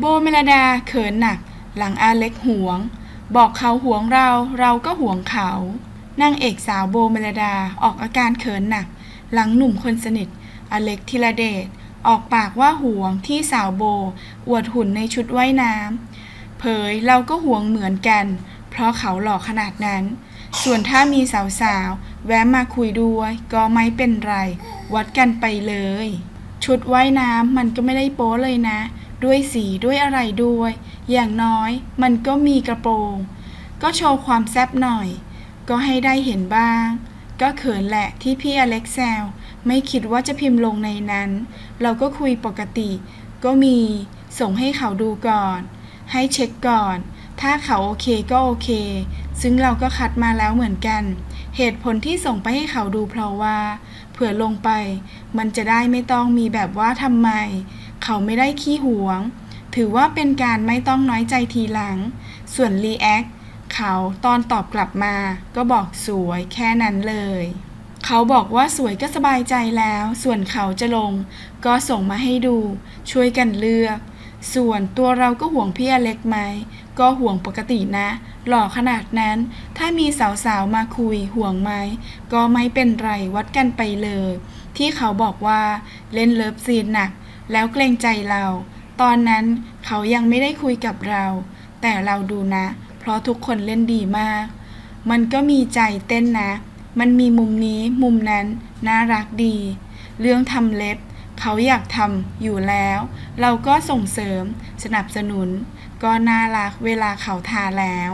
โบเมลดาเขินหนัก หลังอาเล็กหวง บอกเขาหวงเราเราก็หวงเขานางเอกสาวโบเมลดาออกอาการเขินหนัก หลังหนุ่มคนสนิท อเล็กธีรเดชออกปากว่าหวงที่สาวโบ อวดหุ่นในชุดว่ายน้ำเผยเราก็หวงเหมือนกัน เพราะเขาหล่อขนาดนั้น ส่วนถ้ามีสาวๆ แวะมาคุยด้วย ก็ไม่เป็นไร วัดกันไปเลย ชุดว่ายน้ำมันก็ไม่ได้โป๊เลยนะ ด้วยสีด้วยอะไรด้วย อย่างน้อยมันก็มีกระโปรง ก็โชว์ความแซบหน่อย ก็ให้ได้เห็นบ้าง ก็เขินแหละที่พี่อเล็กแซวไม่คิดว่าจะพิมพ์ลงในนั้น เราก็คุยปกติ ก็มีส่งให้เขาดูก่อน ให้เช็คก่อน ถ้าเขาโอเคก็โอเค ซึ่งเราก็คัดมาแล้วเหมือนกัน เหตุผลที่ส่งไปให้เขาดูเพราะว่า เผื่อลงไป มันจะได้ไม่ต้องมีแบบว่าทำไม เขาไม่ได้ขี้หวง ถือว่าเป็นการไม่ต้องน้อยใจทีหลัง ส่วนรีแอคเขาตอนตอบกลับมาก็บอกสวยแค่นั้นเลย เขาบอกว่าสวยก็สบายใจแล้ว ส่วนเขาจะลง ก็ส่งมาให้ดู ช่วยกันเลือก ส่วนตัวเราก็ห่วงพี่อเล็กไหม ก็ห่วงปกตินะ หล่อขนาดนั้น ถ้ามีสาวๆมาคุยห่วงไหม ก็ไม่เป็นไรวัดกันไปเลย ที่เขาบอกว่าเล่นเลิฟซีนหนัก แล้วเกรงใจเรา ตอนนั้นเขายังไม่ได้คุยกับเรา แต่เราดูนะ เพราะทุกคนเล่นดีมาก มันก็มีใจเต้นนะ มันมีมุมนี้มุมนั้น น่ารักดี เรื่องทำเล็บ เขาอยากทำอยู่แล้ว เราก็ส่งเสริม สนับสนุน ก็น่ารักเวลาเขาทาแล้ว